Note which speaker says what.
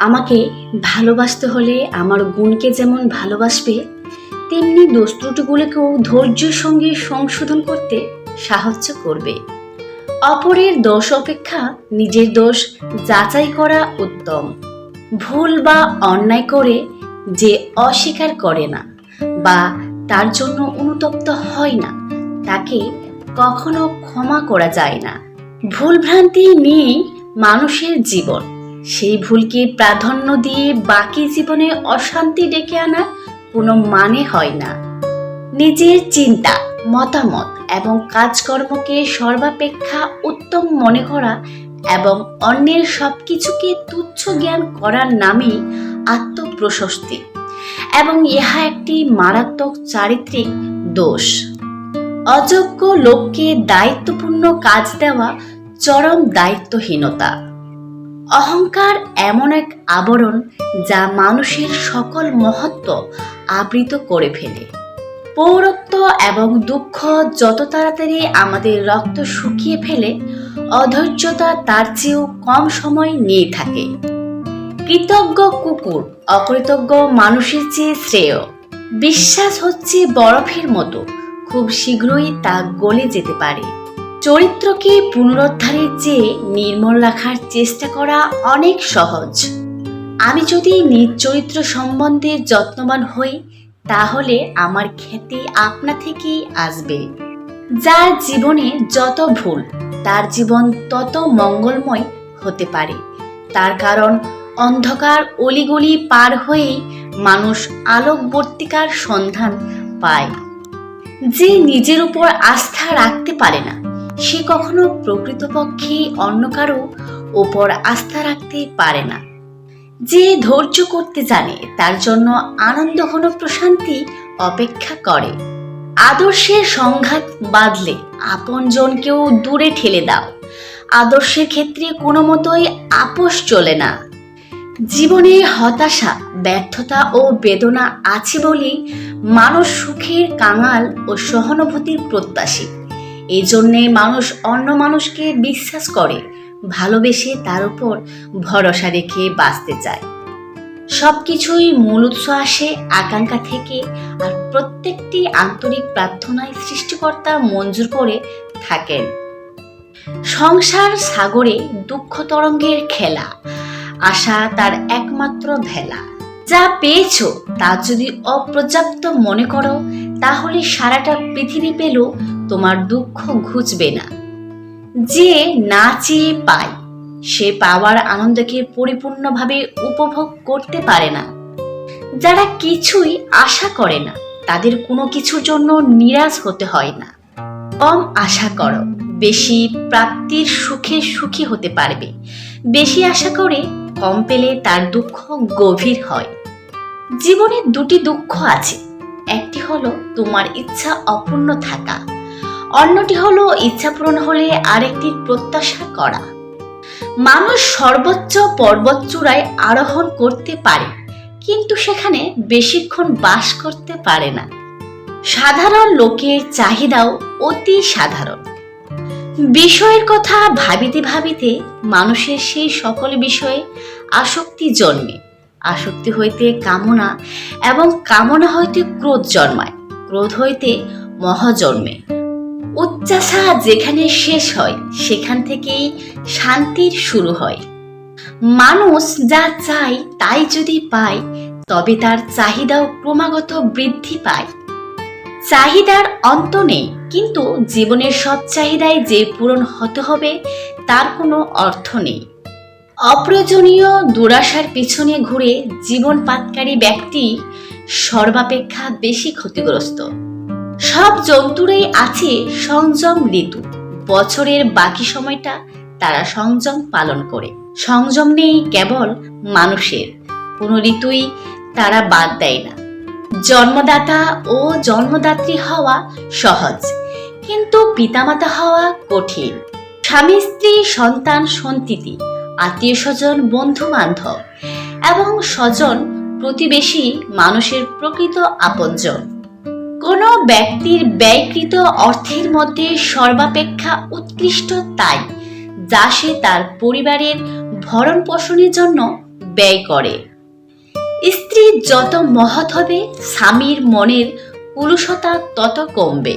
Speaker 1: আমাকে ভালোবাসতে হলে আমার গুণকে যেমন ভালোবাসবে, তেমনি দোষ ত্রুটিগুলোকেও ধৈর্যের সঙ্গে সংশোধন করতে সাহায্য করবে। অপরের দোষ অপেক্ষা নিজের দোষ যাচাই করা উত্তম। ভুল বা অন্যায় করে যে অস্বীকার করে না বা তার জন্য অনুতপ্ত হয় না, তাকে কখনো ক্ষমা করা যায় না। ভুলভ্রান্তি নিয়েই মানুষের জীবন। সেই ভুলকে প্রাধান্য দিয়ে বাকি জীবনে অশান্তি ডেকে আনা কোনো মানে হয় না। নিজের চিন্তা, মতামত এবং কাজকর্মকে সর্বাপেক্ষা উত্তম মনে করা এবং অন্যের সব কিছুকে তুচ্ছ জ্ঞান করার নামই আত্মপ্রশস্তি এবং ইহা একটি মারাত্মক চারিত্রিক দোষ। অযোগ্য লোককে দায়িত্বপূর্ণ কাজ দেওয়া চরম দায়িত্বহীনতা। অহংকার এমন এক আবরণ যা মানুষের সকল মহত্ব আবৃত করে ফেলে। পৌরত্ব এবং দুঃখ যত তাড়াতাড়ি আমাদের রক্ত শুকিয়ে ফেলে, অধৈর্যতা তার চেয়েও কম সময় নিয়ে থাকে। কৃতজ্ঞ কুকুর অকৃতজ্ঞ মানুষের চেয়ে শ্রেয়। বিশ্বাস হচ্ছে বরফের মতো, খুব শীঘ্রই তা গলে যেতে পারে। চরিত্রকে পুনরুদ্ধারের চেয়ে নির্মল রাখার চেষ্টা করা অনেক সহজ। আমি যদি নিজ চরিত্র সম্বন্ধে যত্নবান হই, তাহলে আমার খ্যাতি আপনা থেকেই আসবে। যার জীবনে যত ভুল, তার জীবন তত মঙ্গলময় হতে পারে। তার কারণ অন্ধকার অলিগলি পার হয়েই মানুষ আলোকবর্তিকার সন্ধান পায়। যে নিজের উপর আস্থা রাখতে পারে না সে কখনো প্রকৃতপক্ষে অন্য কারও ওপর আস্থা রাখতে পারে না। যে ধৈর্য করতে জানে, তার জন্য আনন্দ ঘন প্রশান্তি অপেক্ষা করে। আদর্শের সংঘাত বাঁধলে আপনজনকেও দূরে ঠেলে দাও। আদর্শের ক্ষেত্রে কোনো মতোই আপোষ চলে না। জীবনে হতাশা, ব্যর্থতা ও বেদনা আছে বলেই মানুষ সুখের কাঙাল ও সহানুভূতির প্রত্যাশী। এই জন্যে মানুষ অন্য মানুষকে বিশ্বাস করে, ভালোবেসে তার উপর ভরসা রেখে বাঁচতে চায়। সব কিছুই মূল উৎস আসে আকাঙ্ক্ষা থেকে আর প্রত্যেকটি আন্তরিক প্রার্থনায় সৃষ্টিকর্তা মঞ্জুর করে থাকেন। সংসার সাগরে দুঃখ তরঙ্গের খেলা, আশা তার একমাত্র ভেলা। যা পেয়েছ তা যদি অপর্যাপ্ত মনে করো, তাহলে সারাটা পৃথিবী পেলেও তোমার দুঃখ ঘুচবে না। যে না চেয়ে পায়, সে পাওয়ার আনন্দকে পরিপূর্ণভাবে উপভোগ করতে পারে না। যারা কিছুই আশা করে না, তাদের কোনো কিছুর জন্য নিরাশ হতে হয় না। কম আশা করো, বেশি প্রাপ্তির সুখে সুখী হতে পারবে। বেশি আশা করে কম পেলে তার দুঃখ গভীর হয়। জীবনে দুটি দুঃখ আছে। একটি হলো তোমার ইচ্ছা অপূর্ণ থাকা অন্যটি হলো ইচ্ছা পূরণ হলে আরেকটির প্রত্যাশা করা। মানুষ সর্বোচ্চ পর্বত চূড়ায় আরোহণ করতে পারে, কিন্তু সেখানে বেশিক্ষণ বাস করতে পারে না। সাধারণ লোকের চাহিদাও অতি সাধারণ। বিষয়ের কথা ভাবিতে ভাবিতে মানুষের সেই সকল বিষয়ে আসক্তি জন্মে। আসক্তি হইতে কামনা এবং কামনা হইতে ক্রোধ জন্মায়। ক্রোধ হইতে মহ জন্মে। উচ্চাসা যেখানে শেষ হয়, সেখান থেকেই শান্তির শুরু হয়। মানুষ যা চায় তাই যদি পায়, তবে তার চাহিদাও ক্রমাগত বৃদ্ধি পায়। চাহিদার অন্ত নেই, কিন্তু জীবনের সব চাহিদায় যে পূরণ হতে হবে, তার কোনো অর্থ নেই। অপ্রয়োজনীয় দুরাশার পিছনে ঘুরে জীবন পাতকারী ব্যক্তি সর্বাপেক্ষা বেশি ক্ষতিগ্রস্ত। সব জন্তুরই আছে সংযম ঋতু। বছরের বাকি সময়টা তারা সংযম পালন করে। সংযম নেই কেবল মানুষের। কোনো ঋতুই তারা বাদ দেয় না। জন্মদাতা ও জন্মদাত্রী হওয়া সহজ, কিন্তু পিতামাতা হওয়া কঠিন। স্বামী, স্ত্রী, সন্তান, সন্ততি, আত্মীয় স্বজন বন্ধু বান্ধব এবং স্বজন প্রতিবেশী মানুষের প্রকৃত আপনজন। কোনো ব্যক্তির ব্যয়কৃত অর্থের মধ্যে সর্বাপেক্ষা উৎকৃষ্ট তাই, যা সে তার পরিবারের ভরণ পোষণের জন্য ব্যয় করে। স্ত্রী যত মহৎ হবে, স্বামীর মনের কুলুষতা তত কমবে।